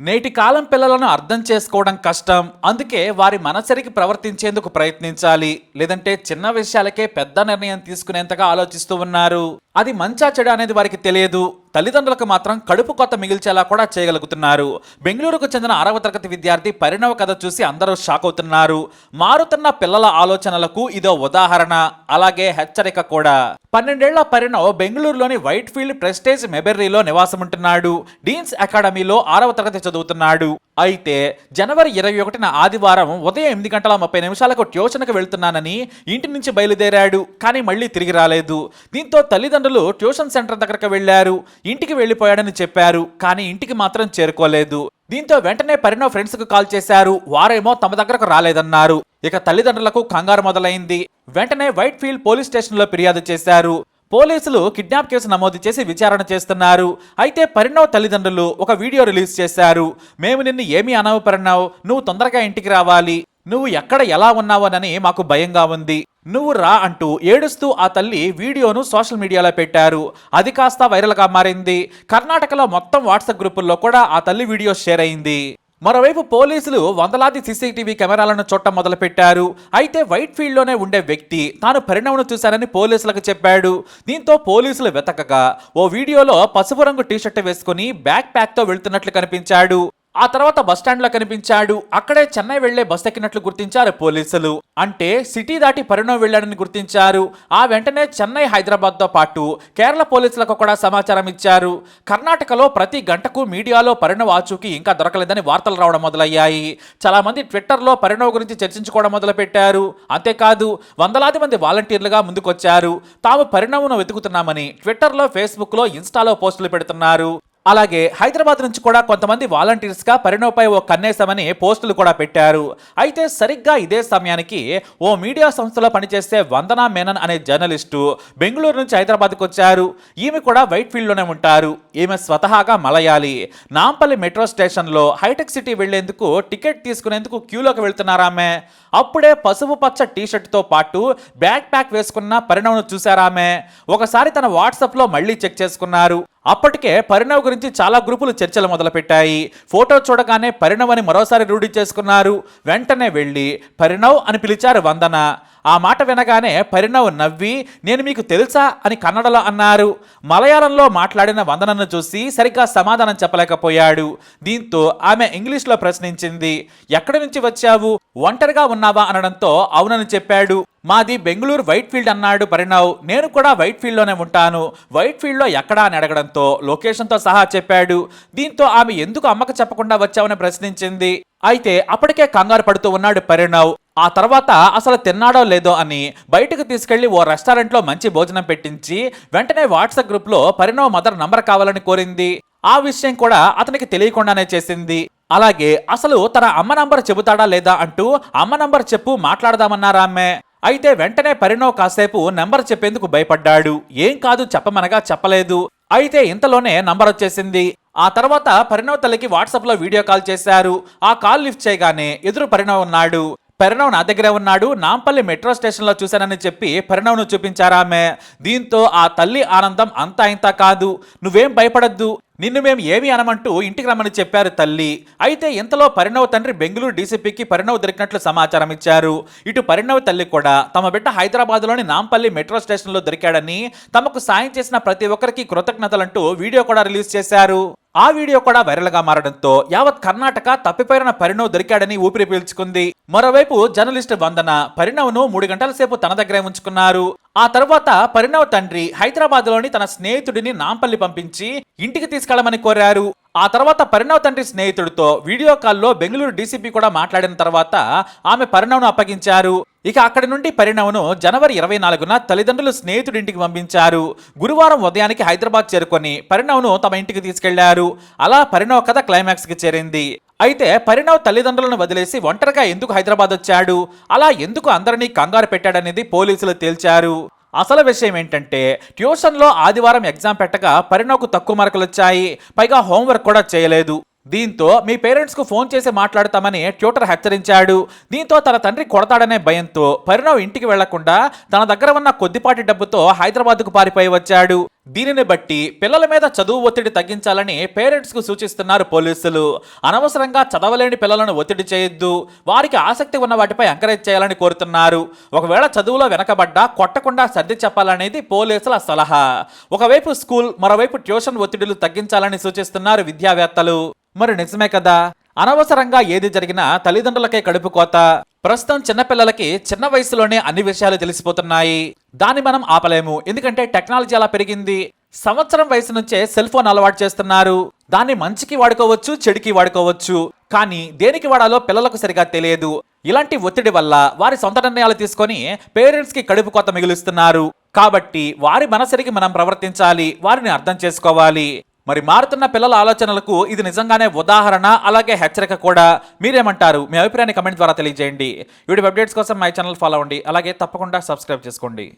నేటి కాలం పిల్లలను అర్థం చేసుకోవడం కష్టం. అందుకే వారి మనసరికి ప్రవర్తించేందుకు ప్రయత్నించాలి. లేదంటే చిన్న విషయాలకే పెద్ద నిర్ణయం తీసుకునేంతగా ఆలోచిస్తూ ఉన్నారు. అది మంచా చెడు అనేది వారికి తెలియదు. తల్లిదండ్రులకు మాత్రం కడుపు కొత్త మిగిల్చేలా కూడా చేయగలుగుతున్నారు. బెంగళూరుకు చెందిన ఆరవ తరగతి విద్యార్థి పరిణవ కథ చూసి అందరూ షాక్ అవుతున్నారు. మారుతున్న పిల్లల ఆలోచనలకు ఇదో ఉదాహరణ. అలాగే హెచ్చరిక కూడా. పన్నెండేళ్ళ పరిణవ్ బెంగళూరులోని వైట్ ఫీల్డ్ ప్రెస్టేజ్ మెబెర్రీలో నివాసముంటున్నాడు. డీన్స్ అకాడమీలో ఆరవ తరగతి చదువుతున్నాడు. అయితే జనవరి ఇరవై ఒకటిన ఆదివారం ఉదయం ఎనిమిది గంటల ముప్పై నిమిషాలకు ట్యూషన్కి వెళ్తున్నానని ఇంటి నుంచి బయలుదేరాడు కానీ మళ్ళీ తిరిగి రాలేదు. దీంతో తల్లిదండ్రులు ట్యూషన్ సెంటర్ దగ్గరకు వెళ్ళారు ఇంటికి వెళ్ళిపోయాడని చెప్పారు కానీ ఇంటికి మాత్రం చేరుకోలేదు. దీంతో వెంటనే పరిణవ్ ఫ్రెండ్స్కు కాల్ చేశారు. వారేమో తమ దగ్గరకు రాలేదన్నారు. ఇక తల్లిదండ్రులకు కంగారు మొదలైంది. వెంటనే వైట్ ఫీల్డ్ పోలీస్ స్టేషన్లో ఫిర్యాదు చేశారు. పోలీసులు కిడ్నాప్ కేసు నమోదు చేసి విచారణ చేస్తున్నారు. అయితే పరిణవ్ తల్లిదండ్రులు ఒక వీడియో రిలీజ్ చేశారు. మేము నిన్ను ఏమీ అనవు పరిణవ్. నువ్వు తొందరగా ఇంటికి రావాలి. నువ్వు ఎక్కడ ఎలా ఉన్నావోనని మాకు భయంగా ఉంది. నువ్వు రా అంటూ ఏడుస్తూ ఆ తల్లి వీడియోను సోషల్ మీడియాలో పెట్టారు. అది కాస్త వైరల్గా మారింది. కర్ణాటకలో మొత్తం వాట్సాప్ గ్రూపుల్లో కూడా ఆ తల్లి వీడియో షేర్ అయింది. మరోవైపు పోలీసులు వందలాది సీసీటీవీ కెమెరాలను చూడటం మొదలుపెట్టారు. అయితే వైట్ ఫీల్డ్లోనే ఉండే వ్యక్తి తాను పరిణామను చూశానని పోలీసులకు చెప్పాడు. దీంతో పోలీసులు వెతకగా ఓ వీడియోలో పసుపు రంగు టీషర్ట్ వేసుకుని బ్యాక్ ప్యాక్తో వెళ్తున్నట్లు కనిపించాడు. ఆ తర్వాత బస్టాండ్లో కనిపించాడు. అక్కడే చెన్నై వెళ్ళే బస్ ఎక్కినట్లు గుర్తించారు పోలీసులు. అంటే సిటీ దాటి పరిణవ్ వెళ్ళాడని గుర్తించారు. ఆ వెంటనే చెన్నై హైదరాబాద్తో పాటు కేరళ పోలీసులకు కూడా సమాచారం ఇచ్చారు. కర్ణాటకలో ప్రతి గంటకు మీడియాలో పరిణవ్ ఆచూకీ ఇంకా దొరకలేదని వార్తలు రావడం మొదలయ్యాయి. చాలా మంది ట్విట్టర్లో పరిణవ్ గురించి చర్చించుకోవడం మొదలుపెట్టారు. అంతేకాదు వందలాది మంది వాలంటీర్లుగా ముందుకొచ్చారు. తాము పరిణామం వెతుకుతున్నామని ట్విట్టర్లో ఫేస్బుక్లో ఇన్స్టాలో పోస్టులు పెడుతున్నారు. అలాగే హైదరాబాద్ నుంచి కూడా కొంతమంది వాలంటీర్స్గా పరిణోపై ఓ కన్నేశామని పోస్టులు కూడా పెట్టారు. అయితే సరిగ్గా ఇదే సమయానికి ఓ మీడియా సంస్థలో పనిచేసే వందనా మేనన్ అనే జర్నలిస్టు బెంగళూరు నుంచి హైదరాబాద్కు వచ్చారు. ఈమె కూడా వైట్ ఫీల్డ్లోనే ఉంటారు. ఈమె స్వతహాగా మలయాళి. నాంపల్లి మెట్రో స్టేషన్లో హైటెక్ సిటీ వెళ్ళేందుకు టికెట్ తీసుకునేందుకు క్యూలోకి వెళ్తున్నారామె అప్పుడే పసుపు పచ్చ టీషర్ట్తో పాటు బ్యాక్ ప్యాక్ వేసుకున్న పరిణామం చూశారామె ఒకసారి తన వాట్సాప్లో మళ్ళీ చెక్ చేసుకున్నారు. అప్పటికే పరిణవ్ గురించి చాలా గ్రూపులు చర్చలు మొదలుపెట్టాయి. ఫోటో చూడగానే పరిణవ్ అని మరోసారి రూఢి చేసుకున్నారు. వెంటనే వెళ్ళి పరిణవ్ అని పిలిచారు వందన. ఆ మాట వినగానే పరిణవ్ నవ్వి నేను మీకు తెలుసా? అని కన్నడలో అన్నారు. మలయాళంలో మాట్లాడిన వందనను చూసి సరిగ్గా సమాధానం చెప్పలేకపోయాడు. దీంతో ఆమె ఇంగ్లీష్లో ప్రశ్నించింది ఎక్కడి నుంచి వచ్చావు? ఒంటరిగా ఉన్నావా? అనడంతో అవునని చెప్పాడు. మాది బెంగళూరు వైట్ ఫీల్డ్ అన్నాడు పరిణవ్. నేను కూడా వైట్ ఫీల్డ్లోనే ఉంటాను. వైట్ ఫీల్డ్లో ఎక్కడా? అని అడగడంతో లొకేషన్తో సహా చెప్పాడు. దీంతో ఆమె ఎందుకు అమ్మకు చెప్పకుండా వచ్చావని ప్రశ్నించింది. అయితే అప్పటికే కంగారు పడుతూ ఉన్నాడు పరిణవ్. ఆ తర్వాత అసలు తిన్నాడో లేదో అని బయటకు తీసుకెళ్ళి ఓ రెస్టారెంట్లో మంచి భోజనం పెట్టించి వెంటనే వాట్సాప్ గ్రూప్లో పరిణవ్ మదర్ నంబర్ కావాలని కోరింది. ఆ విషయం కూడా అతనికి తెలియకుండానే చేసింది. అలాగే అసలు తన అమ్మ నంబర్ చెబుతాడా లేదా అంటూ అమ్మ నంబర్ చెప్పు మాట్లాడదామన్నారామె అయితే వెంటనే పరిణవ్ కాసేపు నంబర్ చెప్పేందుకు భయపడ్డాడు. ఏం కాదు చెప్పమనగా చెప్పలేదు. అయితే ఇంతలోనే నంబర్ వచ్చేసింది. ఆ తర్వాత పరిణవ్ తల్లికి వాట్సాప్లో వీడియో కాల్ చేశారు. ఆ కాల్ లిఫ్ట్ చేయగానే ఎదురు పరిణవ్ ఉన్నాడు. పరిణవ్ నా దగ్గరే ఉన్నాడు. నాంపల్లి మెట్రో స్టేషన్లో చూశానని చెప్పి పరిణవ్ను చూపించారామె దీంతో ఆ తల్లి ఆనందం అంతా ఇంత కాదు. నువ్వేం భయపడద్దు. నిన్ను మేము ఏమి అనమంటూ ఇంటికి రమ్మని చెప్పారు తల్లి. అయితే ఇంతలో పరిణవ్ తండ్రి బెంగళూరు డీసీపీకి పరిణవ్ దొరికినట్లు సమాచారం ఇచ్చారు. ఇటు పరిణవ్ తల్లి కూడా తమ బిడ్డ హైదరాబాద్లోని నాంపల్లి మెట్రో స్టేషన్లో దొరికాడని తమకు సాయం చేసిన ప్రతి ఒక్కరికి కృతజ్ఞతలంటూ వీడియో కూడా రిలీజ్ చేశారు. ఆ వీడియో కూడా వైరల్గా మారడంతో యావత్ కర్ణాటక తప్పిపోయిన పరిణవ్ దొరికాడని ఊపిరి పీల్చుకుంది. మరోవైపు జర్నలిస్ట్ వందన పరిణవ్ను మూడు గంటల సేపు తన దగ్గరే ఉంచుకున్నారు. ఆ తర్వాత పరిణవ్ తండ్రి హైదరాబాద్లోని తన స్నేహితుడిని నాంపల్లి పంపించి ఇంటికి తీసుకెళ్ళమని కోరారు. ఆ తర్వాత పరిణవ్ తండ్రి స్నేహితుడితో వీడియో కాల్లో బెంగళూరు డీసీపీ కూడా మాట్లాడిన తర్వాత ఆమె పరిణవ్ను అప్పగించారు. ఇక అక్కడి నుండి పరిణామను జనవరి ఇరవై నాలుగున తల్లిదండ్రులు స్నేహితుడింటికి పంపించారు. గురువారం ఉదయానికి హైదరాబాద్ చేరుకొని పరిణామను తమ ఇంటికి తీసుకెళ్ళారు. అలా పరిణవ కథ క్లైమాక్స్కి చేరింది. అయితే పరిణవ్ తల్లిదండ్రులను వదిలేసి ఒంటరిగా ఎందుకు హైదరాబాద్ వచ్చాడు? అలా ఎందుకు అందరినీ కంగారు పెట్టాడనేది పోలీసులు తేల్చారు. అసలు విషయం ఏంటంటే ట్యూషన్లో ఆదివారం ఎగ్జామ్ పెట్టగా పరిణవ్కు తక్కువ మార్కులు వచ్చాయి. పైగా హోంవర్క్ కూడా చేయలేదు. దీంతో మీ పేరెంట్స్కు ఫోన్ చేసి మాట్లాడతామని ట్యూటర్ హెచ్చరించాడు. దీంతో తన తండ్రి కొడతాడనే భయంతో పరిణవ్ ఇంటికి వెళ్ళకుండా తన దగ్గర ఉన్న కొద్దిపాటి డబ్బుతో హైదరాబాద్కు పారిపోయి వచ్చాడు. దీనిని బట్టి పిల్లల మీద చదువు ఒత్తిడి తగ్గించాలని పేరెంట్స్కు సూచిస్తున్నారు పోలీసులు. అనవసరంగా చదవలేని పిల్లలను ఒత్తిడి చేయొద్దు. వారికి ఆసక్తి ఉన్న వాటిపై ఎంకరేజ్ చేయాలని కోరుతున్నారు. ఒకవేళ చదువులో వెనకబడ్డా కొట్టకుండా సర్ది చెప్పాలనేది పోలీసుల సలహా. ఒకవైపు స్కూల్ మరోవైపు ట్యూషన్ ఒత్తిడిలు తగ్గించాలని సూచిస్తున్నారు విద్యావేత్తలు. మరి నిజమే కదా? అనవసరంగా ఏది జరిగినా తల్లిదండ్రులకే కడుపు కోత. ప్రస్తుతం చిన్నపిల్లలకి చిన్న వయసులోనే అన్ని విషయాలు తెలిసిపోతున్నాయి. దాన్ని మనం ఆపలేము. ఎందుకంటే టెక్నాలజీ అలా పెరిగింది. సంవత్సరం వయసు నుంచే సెల్ ఫోన్ అలవాటు చేస్తున్నారు. దాన్ని మంచికి వాడుకోవచ్చు చెడుకి వాడుకోవచ్చు. కానీ దేనికి వాడాలో పిల్లలకు సరిగా తెలియదు. ఇలాంటి ఒత్తిడి వల్ల వారి సొంత నిర్ణయాలు తీసుకొని పేరెంట్స్కి కడుపు కొత్త మిగులుస్తున్నారు. కాబట్టి వారి మనసరికి మనం ప్రవర్తించాలి. వారిని అర్థం చేసుకోవాలి. మరి మారుతున్న పిల్లల ఆలోచనలకు ఇది నిజంగానే ఉదాహరణ అలాగే హెచ్చరిక కూడా. మీరేమంటారు? మీ అభిప్రాయాన్ని కమెంట్ ద్వారా తెలియజేయండి. వీడియో అప్డేట్స్ కోసం మై ఛానల్ ఫాలో అవ్వండి. అలాగే తప్పకుండా సబ్స్క్రైబ్ చేసుకోండి.